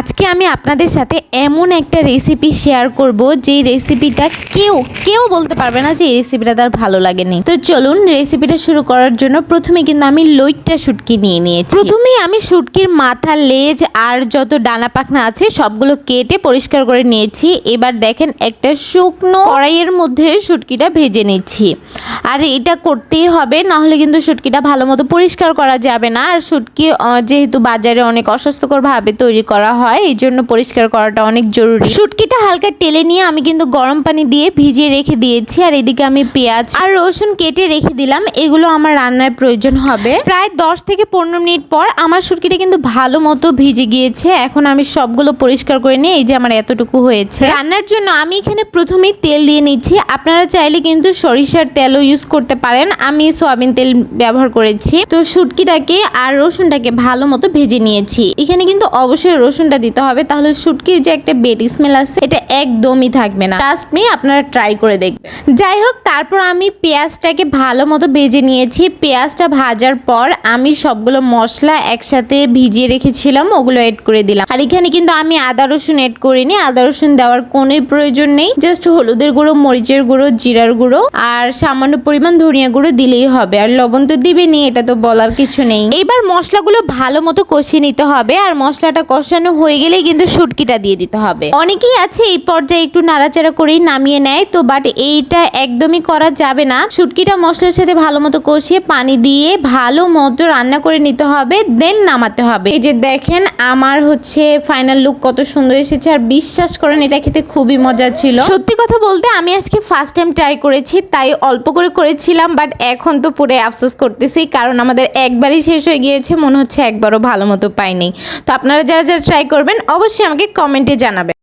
আজকে আমি আপনাদের সাথে এমন একটা রেসিপি শেয়ার করব যে রেসিপিটা কেউ কেউ বলতে পারবে না যে এই রেসিপিটা তার ভালো লাগেনি। তো চলুন রেসিপিটা শুরু করার জন্য প্রথমে কিন্তু আমি লইট্টা শুটকি নিয়ে নিয়েছি। প্রথমেই আমি শুটকির মাথা, লেজ আর যত ডানা পাখনা আছে সবগুলো কেটে পরিষ্কার করে নিয়েছি। এবার দেখেন একটা শুকনো কড়াইয়ের মধ্যে শুটকিটা ভেজে নিচ্ছি। আর এটা করতেই হবে, না হলে কিন্তু শুটকিটা ভালো মতো পরিষ্কার করা যাবে না। আর শুটকি যেহেতু বাজারে অনেক অস্বাস্থ্যকর ভাবে তৈরি করা হয় এই জন্য পরিষ্কার করাটা অনেক জরুরি। শুটকিটা হালকা টেলে নিয়ে আমি কিন্তু গরম পানি দিয়ে ভিজিয়ে রেখে দিয়েছি, আর এদিকে আমি পেঁয়াজ আর রসুন কেটে রেখে দিলাম। এগুলো আমার রান্নার প্রয়োজন হবে। প্রায় দশ থেকে পনেরো মিনিট পর আমার শুটকিটা কিন্তু ভালো মতো ভিজে গিয়েছে। এখন আমি সবগুলো পরিষ্কার করে নিয়ে এই যে আমার এতটুকু হয়েছে। রান্নার জন্য আমি এখানে প্রথমেই তেল দিয়ে নিচ্ছি। আপনারা চাইলে কিন্তু সরিষার তেলও ইউজ করতে পারেন। আমি সয়াবিন তেল ব্যবহার করেছি। তো শুটকিটাকে আর রসুনটাকে ভালো মতো ভেজে নিয়েছি। এখানে কিন্তু অবশ্যই রসুনটা দিতে হবে, তাহলে শুটকির যে একটা বেড স্মেল আছে, এটা একদমই থাকবে না। ট্রাস্ট আপনারা ট্রাই করে দেখবেন। যাই হোক, তারপর আমি পেঁয়াজটাকে ভালো মতো ভেজে নিয়েছি। পেঁয়াজটা ভাজার পর আমি সবগুলো মশলা একসাথে ভিজিয়ে রেখেছিলাম, ওগুলো এড করে দিলাম। আর এখানে কিন্তু আমি আদা রসুন এড করিনি, আদা রসুন দেওয়ার কোনো প্রয়োজন নেই। জাস্ট হলুদের গুঁড়ো, মরিচের গুঁড়ো, জিরার গুঁড়ো, আর সামান্য পরিমাণ ধনিয়া গুঁড়ো দিলেই হবে। আর লবণ তো দিবেনি এটা তো বলার কিছু নেই। এবার মশলাগুলো ভালো মতো কষিয়ে নিতে হবে, আর মশলাটা কষানো হয়ে গেলেই কিন্তু শুটকিটা দিয়ে দিতে হবে। অনেকেই আছে এই পর্যায়ে একটু নাড়াচাড়া করেই নামিয়ে নেয়, তো বাট এইটা একদমই করা যাবে না। শুটকিটা মশলার সাথে ভালো মতো কষিয়ে পানি দিয়ে ভালো মতো রান্না করে নিতে হবে দেন নামাতে হবে। এই যে দেখেন, আমার হচ্ছে ফাইনাল লুক কত সুন্দর এসেছে, আর বিশ্বাস করেন, এটা খেতে খুবই মজা ছিল। সত্যি কথা বলতে, আমি আজকে ফার্স্ট টাইম ট্রাই করেছি, তাই অল্প করে করেছিলাম বাট এখন তো পুরো আফসোস করতেছি, কারণ আমাদের একবারই শেষ হয়ে গিয়েছে, মনে হচ্ছে একবারও ভালো মতো পাইনি। তো আপনারা যারা যারা ট্রাই করবেন অবশ্যই আমাকে কমেন্টে জানাবেন।